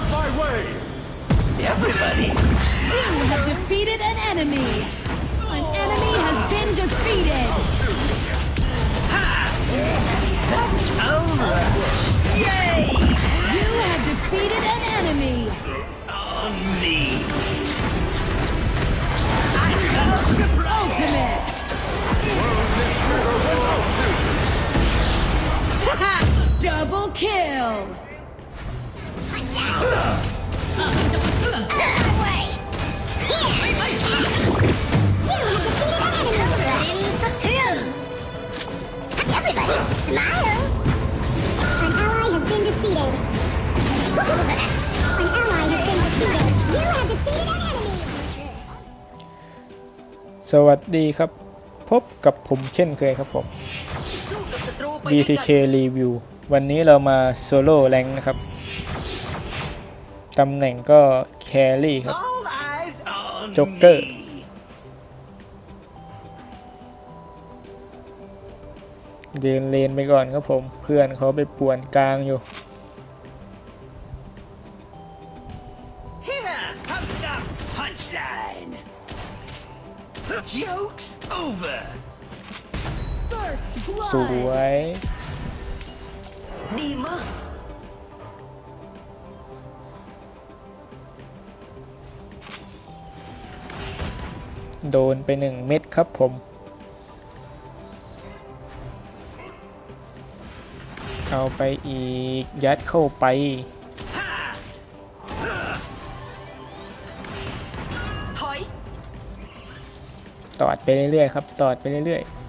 of my way! Everybody. You have defeated an enemy. An enemy has been defeated. Such a rush. Yay! You have defeated an enemy. On me. Ultimate. Double kill. Everybody, smile! An ally has been defeated. An ally has been defeated. You have defeated an enemy. สวัสดีครับ พบกับผมเช่นเคยครับผมสู้กับศัตรูไปด้วยกัน BTK Review วันนี้เรามาโซโล่แรงนะครับ ตำแหน่งก็แครี่ครับ All eyes on จ็อกเกอร์ me. เดินเลนไปก่อนครับผม เพื่อนเขาไปป่วนกลางอยู่ Here comes the punchline. Joke's over. First ส blood. วย โดนไปหนึ่งเม็ดครับผม เอาไปอีก ยัดเข้าไปถอยตอดไปเรื่อยๆครับ ตอดไปเรื่อยๆ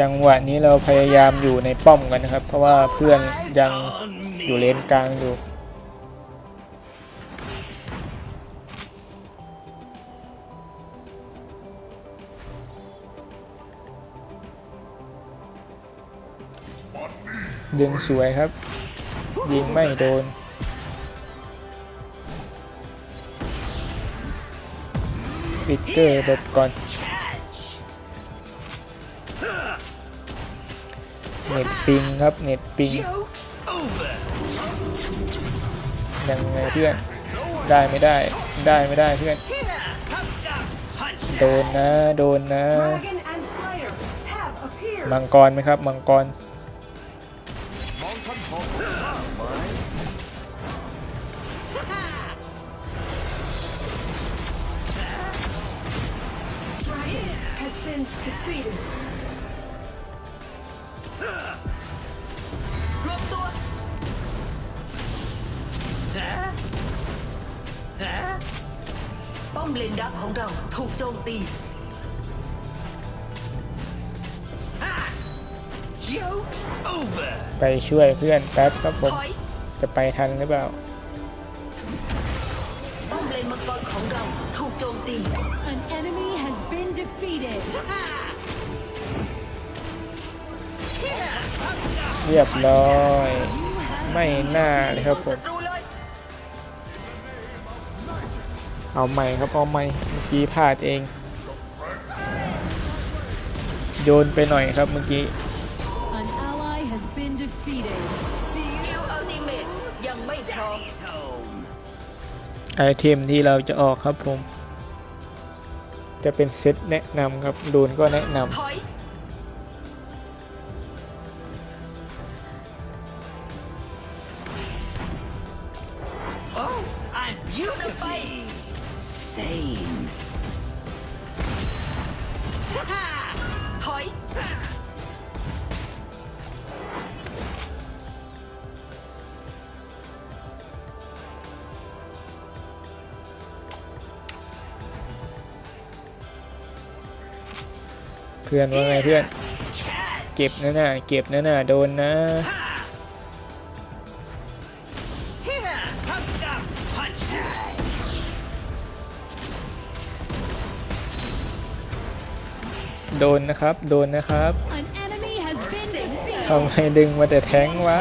จังหวะนี้เราพยายามอยู่ในป้อมกันนะครับ เพราะว่าเพื่อนยังอยู่เลนกลางอยู่ดึงสวยครับ ยิงไม่โดนฟิกเกอร์หลบก่อน เน็ตปิงครับเน็ตปิงยังไงเพื่อนได้ไม่ได้ได้ไม่ได้เพื่อนโดนนะโดนนะ มังกรไหมครับ มังกรม รวมตัวฮะฮะป้อมเลนดักของเราถูกโจมตีฮะ Joke's over ไปช่วยเพื่อนแป๊บครับผมถอยจะไปทันหรือเปล่า ป้อมเลนมังกรของเราถูกโจมตี An enemy has been defeated. เรียบร้อย ไม่น่าเลยครับผมศัตรูเลยเอาใหม่ครับ เอาใหม่เมื่อกี้พลาดเอง โยนไปหน่อยครับเมื่อกี้ An ally has been defeated. สกิลอัลติเมตยังไม่พร้อมไอเทมที่เราจะออกครับผม จะเป็นเซตแนะนำครับ โดนก็แนะนถอย พื่อนว่าไงเพื่อน เก็บนะน่ะเก็บนะน่ะโดนนะ Here comes the punchline โดนนะครับ โดนนะครับ An enemy has been defeated. ทำไมดึงมาแต่แทงค์วะ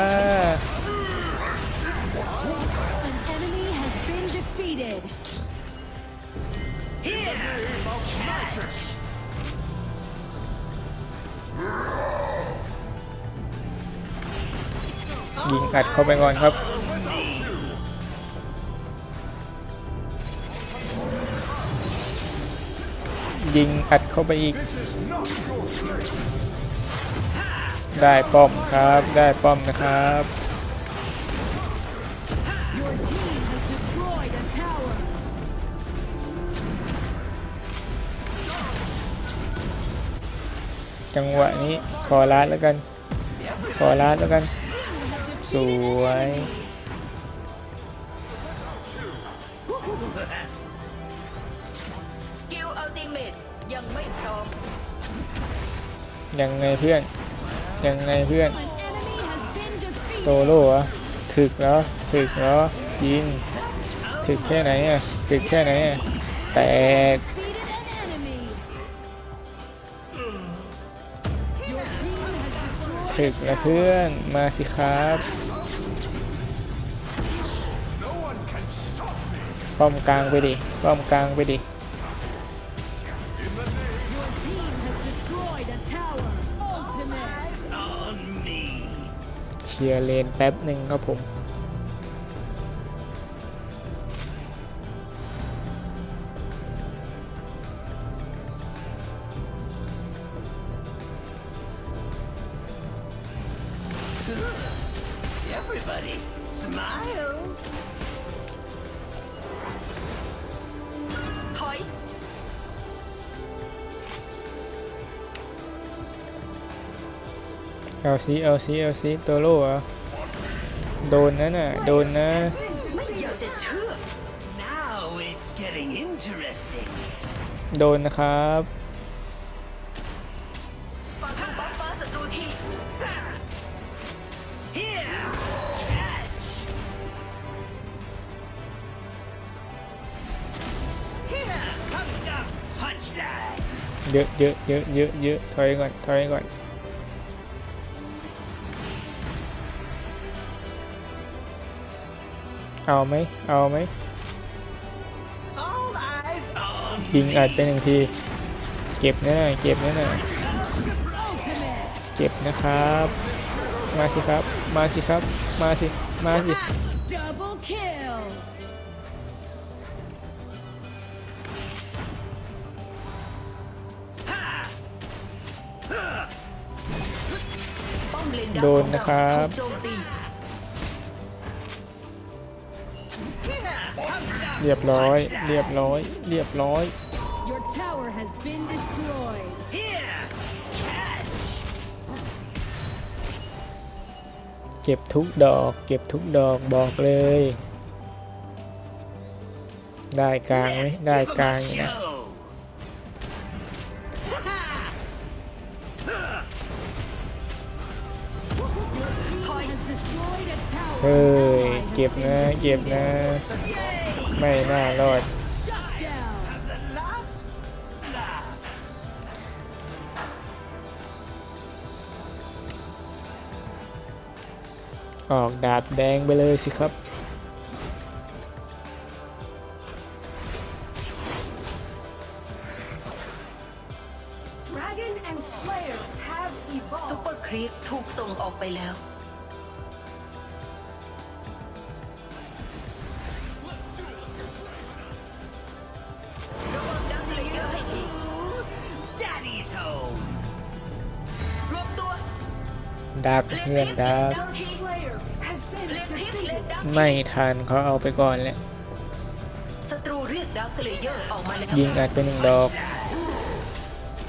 ยิงอัดเข้าไปก่อนครับยิงอัดเข้าไปอีก ได้ป้อมครับ ได้ป้อมนะครับ จังหวะนี้ขอลาดแล้วกัน ขอลาดแล้วกัน สวย สกิลอัลติเมตยังไม่พร้อม ยังไงเพื่อน ยังไงเพื่อน An enemy has been โต defeated. โร่เหรอถึกแล้วถึกแล้วยิงถึกแค่ไหนอะถึกแค่ไหนอะแตก ทริกนะเพื่อนมาสิครับป้อมกลางไปดิป้อมกลางไปดิเคลียร์เลนแป๊บหนึ่งครับผม ถอย เอาซีเอาซีเอาซีโตโร่เหรอโดนนะน่ะโดนนะ ไม่อยากจะเชื่อ Now it's getting interesting. โดนนะครับ เยอะเยอะเยอะเยอะเยอะถอยก่อนถอยก่อนเอาไหมเอาไหมยิงอัดไปหนึ่งทีเก็บแนะเก็บนะน่เก็บนะครับ มาสิครับ มาสิครับ มาสิ มาสิ โดนของนะครับถูกโจมตีเรียบร้อย เรียบร้อย เรียบร้อย Your tower has been destroyed. here! Catch! เก็บทุกดอก เก็บทุกดอกบอกเลย ได้กลางไหมได้ Give 'em กลาง a อยู่นะ เฮ้ย Ally has เก็บ been นะ เก็บ defeated. นะ ไม่น่ารอด Shut down. The last laugh. ออกดาบแดงไปเลยสิครับ Dragon and Slayer have ซุป evolved. เปอร์ครีปถูกส่งออกไปแล้ว ดักเลนเพื่อนพริบดักดักที Slayer has been เลนพริบเลน defeated. ดักไม่ทันเขาเอาไปก่อนแล้วศัตรูเรียกดักสเลเยอร์ออกมาแล้วยิงอัดไปหนึ่งดอก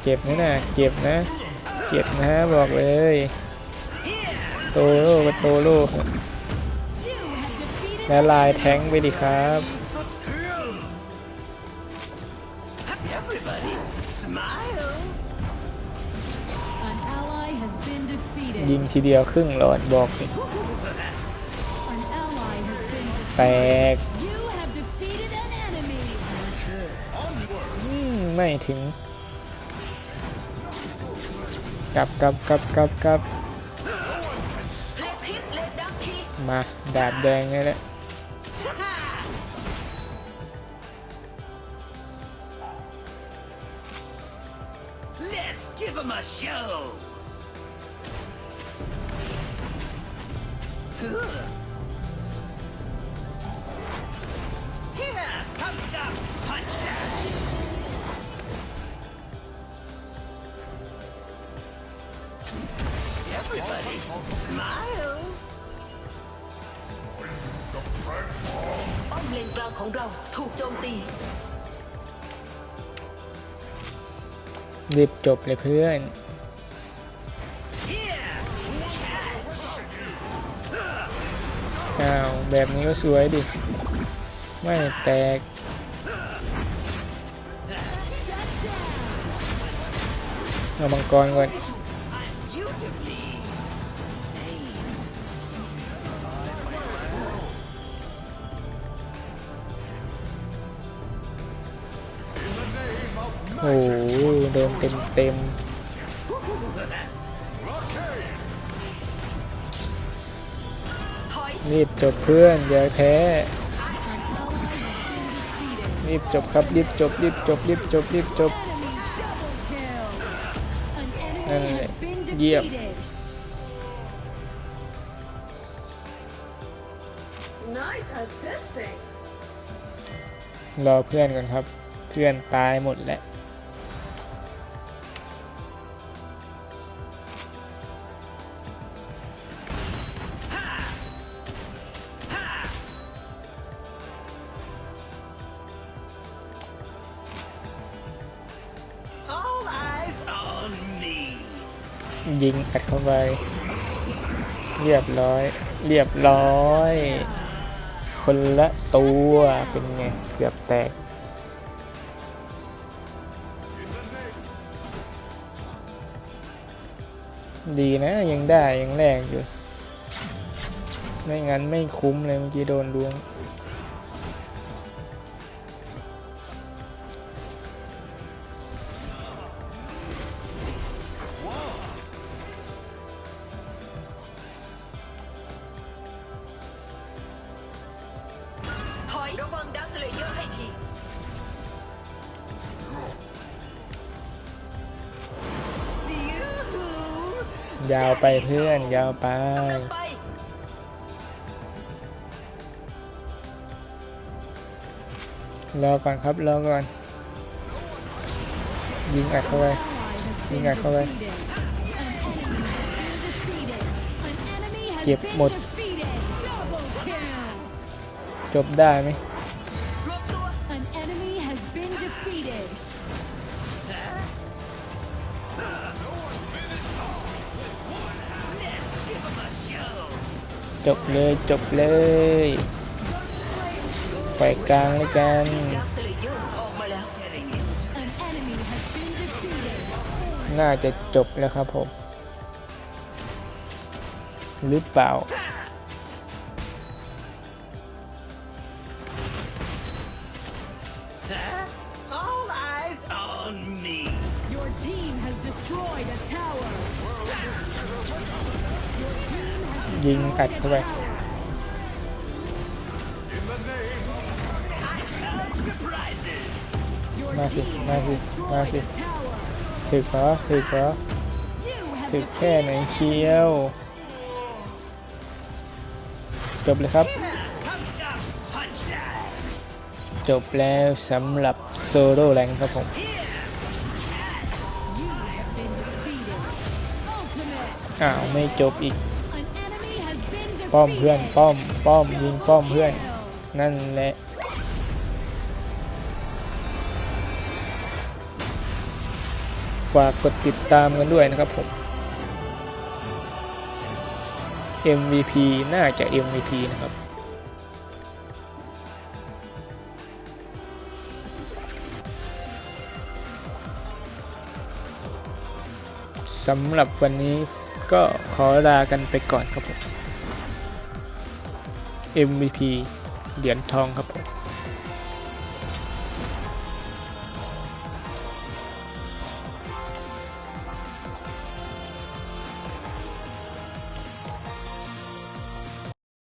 เจ็บนะน่ะเจ็บนะ เจ็บนะบอกเลย โตโร่กับโตโร่ You have defeated และลายแท้งไปดิครับ ยิงทีเดียวครึ่งหลอดบอกแปลกไม่ถึงกลับกลับกลับกลับกลับมาดาบแดงไงแหละ ป้อมเลนกลางของเราถูกโจมตี รีบจบเลยเพื่อน อ้าว แบบนี้ก็สวยดิ ไม่แตก เอามังกรก่อน โอ้โหโดนเต็มเต็มถอยๆรีบจบเพื่อนอย่าแพ้รีบจบครับรีบจบรีบจบรีบจบรีบจบ Enemy double kill. An enemy Nè, has been dẹp. defeated. Nice assisting. รอเพื่อนก่อนครับ เพื่อนตายหมดแล้ว ยิงอัดเข้าไป เรียบร้อย เรียบร้อย คนละตัวเป็นไง เกือบแตกดีนะยังได้ยังแรกอยู่ ไม่งั้นไม่คุ้มเลยเมื่อกี้โดนล้วง ยาวไปเพื่อน ยาวไป รอก่อนครับ รอก่อน ยิงอัดเข้าไป ยิงอัดเข้าไป เก็บหมด จบได้ไหม จบเลยจบเลยไปกลางเลยกันน่าจะจบแล้วครับผม หรือเปล่า ยิงกัดเข้าไปมาสิ มาสิ มาสิ ถึกเหรอถึกเหรอถึกแค่ไหนเชียวจบเลยครับ จบแล้วสำหรับโซโล่แรงครับผมอ้าว ไม่จบอีก ป้อมเพื่อนป้อมป้อมยิงป้อมเพื่อน นั่นแหละฝากกดติดตามกันด้วยนะครับผม MVP น่าจะ MVP นะครับ สำหรับวันนี้ก็ขอลากันไปก่อนครับผม MVP เหรียญทองครับผม